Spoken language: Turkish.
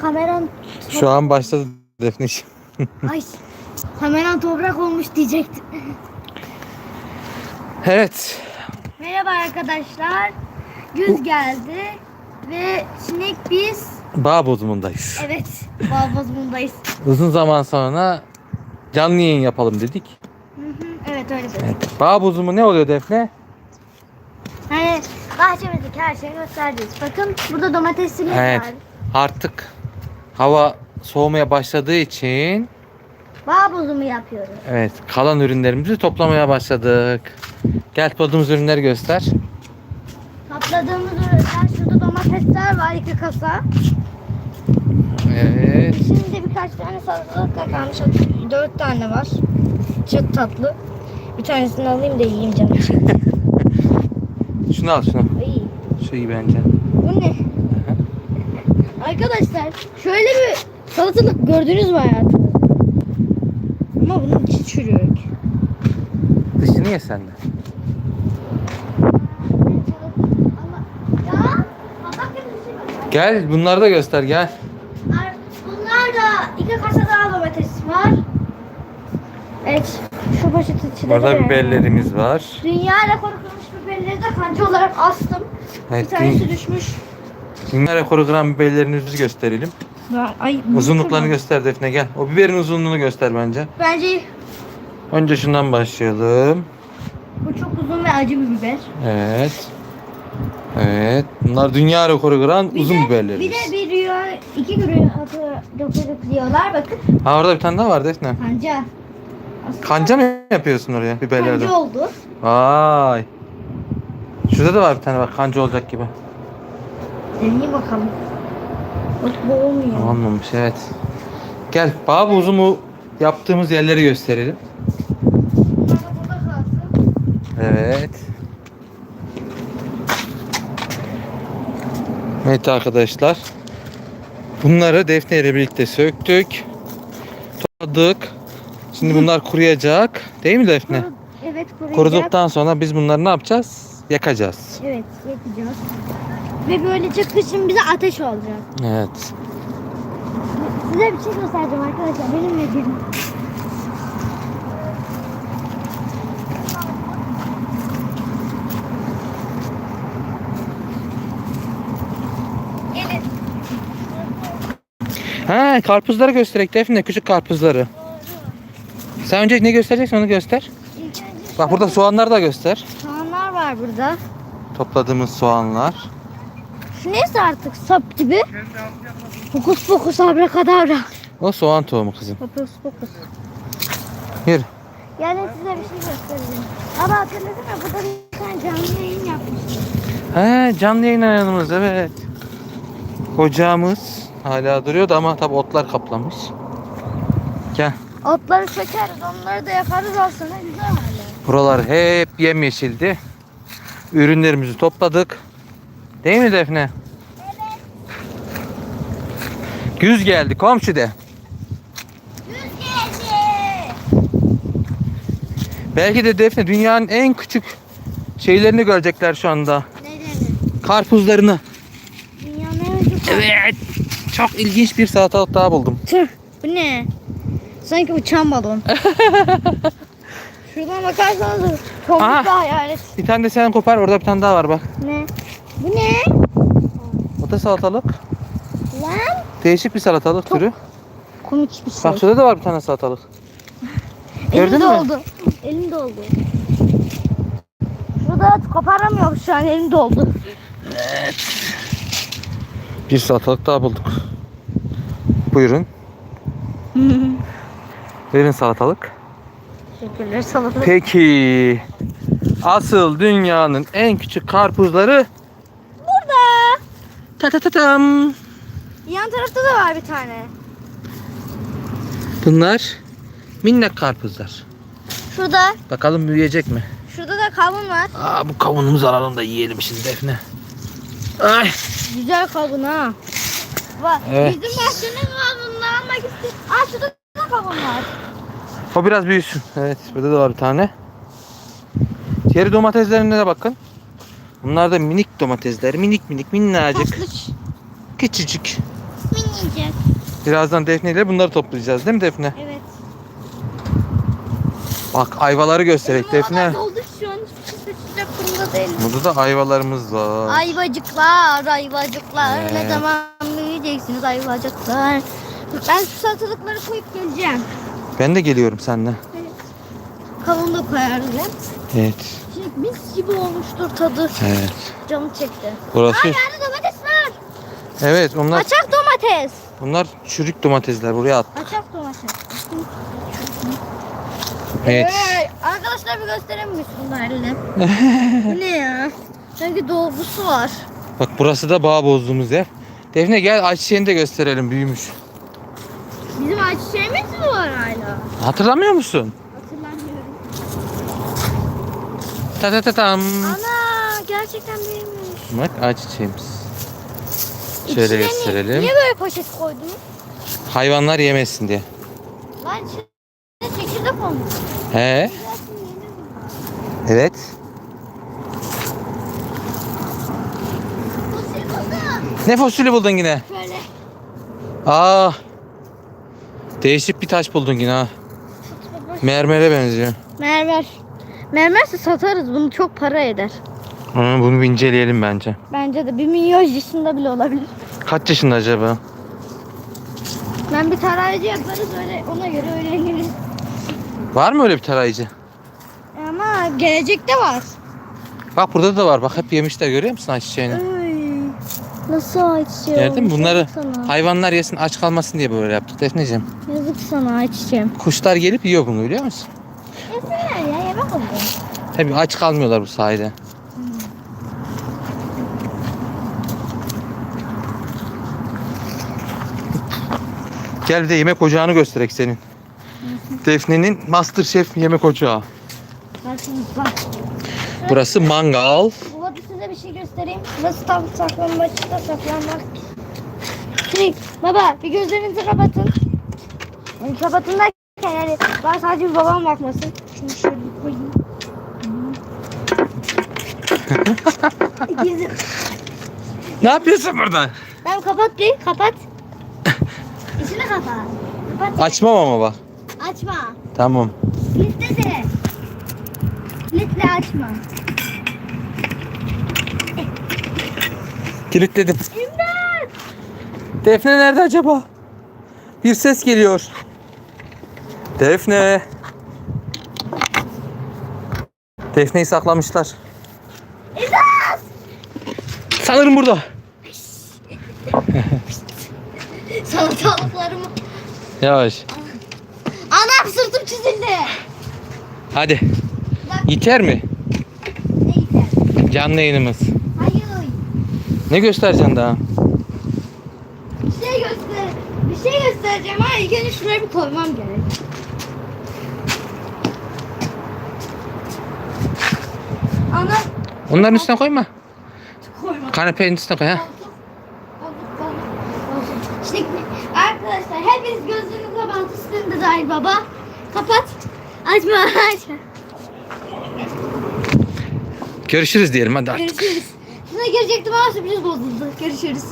kameran Şu an başladı Defne ay kameran toprak olmuş diyecektim. Evet. Merhaba arkadaşlar. Güz geldi ve sinek biz Bağ bozumundayız. evet bal bozumundayız. Uzun zaman sonra canlı yayın yapalım dedik. Hı hı, evet öyle dedim. Evet. Bağ bozumu ne oluyor Defne? Hani bahçemizdeki her şeyi göstereceğiz. Bakın burada domatesimiz Evet. var. Artık hava soğumaya başladığı için Bağ bozumu yapıyoruz. evet kalan ürünlerimizi toplamaya başladık. Gel topladığımız ürünleri göster. Topladığımız ürünler şurada domatesler var iki kasa. Evet. Şimdi birkaç tane salatalık da kalmış. Dört tane var. Çok tatlı. Bir tanesini alayım da yiyeyim canım. Şunu al şunu. İyi. Şu iyi bence. Bu ne? Arkadaşlar şöyle bir salatalık gördünüz mü hayatınızda? Ama bunun içi çürük. Dışını ye sen de. Gel bunları da göster gel. Bunlar da iki kasa daha domates var. Evet, şu poşetin içinde Burada de- biberlerimiz var. Dünya rekoru kırmış biberleri de kanca olarak astım. Evet, bir tanesi düşmüş. Dünya rekoru kıran biberlerimizi gösterelim. Ay, Uzunluklarını göster Defne gel. O biberin uzunluğunu göster bence. Bence Önce şundan başlayalım. bu çok uzun ve acı bir biber. Evet. Evet. Bunlar dünya rekoru kıran uzun biberlerimiz. Bir de bir rüya, iki rüya atı dokuduk diyorlar. Bakın Ha orada bir tane daha var Defne. kanca. Aslında Kanca mı yapıyorsun oraya biberlerden? Kanca oldu. Vay. Şurada da var bir tane bak kanca olacak gibi. Deneyim bakalım. Bak bu olmuyor. Olmamış evet. Gel bağ bozumu yaptığımız yerleri gösterelim. Evet. Evet arkadaşlar. Bunları Defne ile birlikte söktük. Topladık. Şimdi bunlar kuruyacak. Değil mi Defne? Evet kuruyacak. Kuruduktan sonra biz bunları ne yapacağız? Yakacağız. Evet yakacağız. Ve böylece kışın bize ateş olacak. Evet. Size bir şey göstereceğim arkadaşlar. Benimle gelin. Ha karpuzları göstererek Defne küçük karpuzları. Sen önce ne göstereceksin onu göster. Bak burada soğanları da göster. soğanlar var burada. Topladığımız soğanlar. Neyse artık sap gibi. Fokus fokus abrakadabra. O soğan tohumu kızım. Fokus fokus. Yürü. Yani size bir şey göstereceğim. Ama hatırladın mı? Burada bir tane canlı yayın yapmıştım. He canlı yayın ayarımız evet. Ocağımız hala duruyordu ama tabi otlar kaplamış. Gel. Otları sökeriz, onları da yakarız aslında güzel hale. Buralar hep yemyeşildi. Ürünlerimizi topladık. Değil mi Defne? Evet. Güz geldi komşu de. Güz geldi. Belki de Defne dünyanın en küçük şeylerini görecekler şu anda. Neden? Karpuzlarını. Dünyanın en küçük. Evet. Çok ilginç bir salatalık daha buldum. Tüh, bu ne? Sanki uçan balon. Şuradan bakarsanız bir hayalet. Bir tane de sen kopar orada bir tane daha var bak. Ne? Bu ne? O da salatalık. Lan? Değişik bir salatalık türü. Komik bir şey. Bak şurada da var bir tane salatalık. gördün elim mü? doldu. Elim doldu. Şurada koparamıyorum şu an elim doldu. Bir salatalık daha bulduk. Buyurun. Verin salatalık. Teşekkürler salatalık. Peki. Asıl dünyanın en küçük karpuzları. Ta ta ta tam. Yan tarafta da var bir tane. Bunlar minnak karpuzlar. Şurada. Bakalım büyüyecek mi? Şurada da kavun var. Aa bu kavunumuzu alalım da yiyelim şimdi Defne. Ay. Güzel kavun ha. Bak Evet. bizim bahçenin kavununu almak istedim. Aa şurada da kavun var. O biraz büyüsün. Evet burada da var bir tane. Diğer domateslerine de bakın. Bunlar da minik domatesler. Minik minik minnacık. Taşlıç. Küçücük. Minik yiyecek. Birazdan Defne ile bunları toplayacağız değil mi Defne? Evet. Bak ayvaları göstererek Defne. Doldu şu an durumda değilim. Burada da ayvalarımız var. Ayvacıklar, ayvacıklar. Evet. Ne zaman büyüyeceksiniz ayvacıklar? Ben şu satılıkları koyup geleceğim. Ben de geliyorum seninle. Kavun da koyarız. Evet. Şey, mis gibi olmuştur tadı. Evet. Canım çekti. Burası. Ay yerde domates var. Evet onlar Açak domates. bunlar çürük domatesler buraya at. Açak domates. Evet. Hey, arkadaşlar bir göstereyim mi şunlarla? Bu ne ya? Sanki dolgusu var. Bak burası da bağ bozduğumuz yer. Defne gel ayçiçeğini de gösterelim büyümüş. Bizim ayçiçeğimiz mi var hala? Hatırlamıyor musun? Ta ta ta tam. Ana gerçekten büyümüş. Bak ayçiçeğimiz. Şöyle İçine gösterelim. Niye böyle poşet koydunuz? Hayvanlar yemesin diye. Lan içine çekirdek olmuş. He? Evet. Ne fosili buldun yine? Şöyle. Aa. Değişik bir taş buldun yine ha. Mermere benziyor. Mermer. Mermerse satarız bunu çok para eder. Hı, bunu bir inceleyelim bence. Bence de bir milyon yaşında bile olabilir. Kaç yaşında acaba? Ben bir tarayıcı yaparız öyle ona göre öğreniriz. Var mı öyle bir tarayıcı? Ama gelecekte var. Bak burada da var. Bak hep yemişler görüyor musun ayçiçeğini? Ay, nasıl ayçiçeği Gördün mü? olmuş? Bunları Yazık sana. hayvanlar yesin aç kalmasın diye böyle yaptık Defneciğim. Yazık sana ayçiçeğim. Kuşlar gelip yiyor bunu biliyor musun? Yesinler ya yemek oluyor. Tabii aç kalmıyorlar bu sayede. Gel bir de yemek ocağını gösterek senin. Defne'nin Masterchef yemek ocağı. Bakın bak. Burası mangal. Bu arada size bir şey göstereyim. Burası tam saklanmaçta saklanmak. Şey, baba bir gözlerinizi kapatın. Kapatın derken yani ben sadece babam bakmasın. Şunu şöyle bir koyayım. Gizli. Ne yapıyorsun burada? Tamam kapat bir kapat. İçini kapat. Kapat. Açmam ama bak. Açma. Tamam. Kilitle de. Kilitle açma. Kilitledim. İmdat. Defne nerede acaba? Bir ses geliyor. Defne. Defne'yi saklamışlar. İmdat. Sanırım burada. Salatalıklarımı. Yavaş. Anam sırtım çizildi. Hadi. Bak Yeter mi? neyse. Canlı yayınımız. Hayır. Ne göstereceksin daha? Bir şey göster. Bir şey göstereceğim. Ha ilk önce şuraya bir koymam gerek. Ana Onların üstüne koyma. koyma. Kanepenin üstüne koy ha. Arkadaşlar hepiniz gözlerinizi kapatın. Sizin de dahil baba. Kapat. Açma açma. Görüşürüz diyelim hadi artık. Görüşürüz. Size girecektim ama sürpriz bozuldu. Görüşürüz.